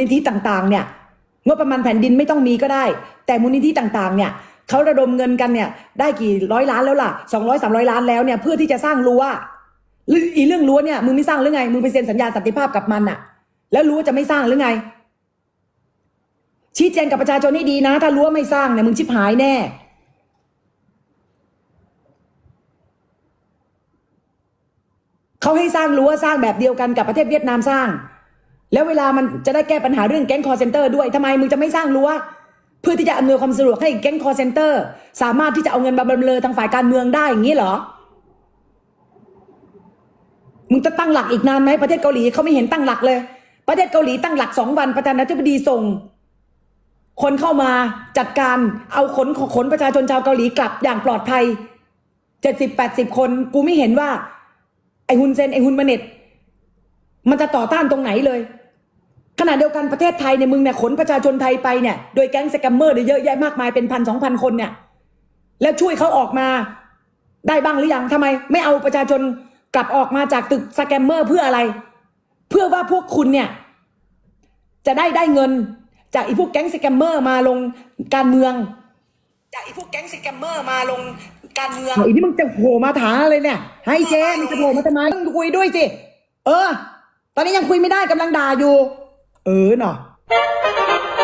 นิธิต่างๆ เนี่ยงบประมาณแผ่นดินไม่ต้องมีก็ได้ แต่มูลนิธิต่างๆ เนี่ยเขาระดมเงินกันเนี่ยได้กี่ร้อยล้านแล้วล่ะสองร้อยสามร้อยล้านแล้วเนี่ยเพื่อที่จะสร้างรั้วหรืออีเรื่องรั้วเนี่ยมึงไม่สร้างหรือไงมึงไปเซ็นสัญญาสันติภาพกับมันอะแล้วรั้วจะไม่สร้างหรือไง ชี้แจงกับประชาชนให้ดีนะ ถ้ารั้วไม่สร้างเนี่ยมึงชิบหายแน่เขาให้สร้างรั้วสร้างแบบเดียวกันกับประเทศเวียดนามสร้าง แล้วเวลามันจะได้แก้ปัญหาเรื่องแก๊งคอร์เซนเตอร์ด้วยทำไมมึงจะไม่สร้างรั้วเพื่อที่จะอำนวยความสะดวกให้แก๊งคอร์เซนเตอร์ สามารถที่จะเอาเงินมาบำเรอทางฝ่ายการเมืองได้อย่างนี้เหรอ มึงจะตั้งหลักอีกนานไหมประเทศเกาหลีเขาไม่เห็นตั้งหลักเลย ประเทศเกาหลีตั้งหลักสองวันประธานาธิบดีส่ง คนเข้ามาจัดการเอาขนขนประชาชนชาวเกาหลีกลับอย่างปลอดภัยเจ็ดสิบแปดสิบคนกูไม่เห็นว่า ไอฮุนเซนไอฮุนมาเน็ตมันจะต่อต้านตรงไหนเลย ขณะเดียวกันประเทศไทยเนี่ยมึงเนี่ยขนประชาชนไทยไปเนี่ยโดยแก๊งสแกมเมอร์เนี่ยเยอะแยะมากมายเป็นพันสองพันคนเนี่ยแล้วช่วยเขาออกมาได้บ้างหรือยังทำไม ไม่เอาประชาชนกลับออกมาจากตึกสแกมเมอร์เพื่ออะไร เพื่อว่าพวกคุณเนี่ยจะได้ได้เงินจากไอีพวกแก๊งสแกมเมอร์มาลงการเมือง จากไอีพวกแก๊งสแกมเมอร์มาลงการเมืองอีนี่มึงจะโผล่มาถามอะไรเนี่ยให้เจ๊มึงจะโผล่มาทำไมมึงคุยด้วยสิเออ ตอนนี้ยังคุยไม่ได้กำลังด่าอยู่ เออเนาะ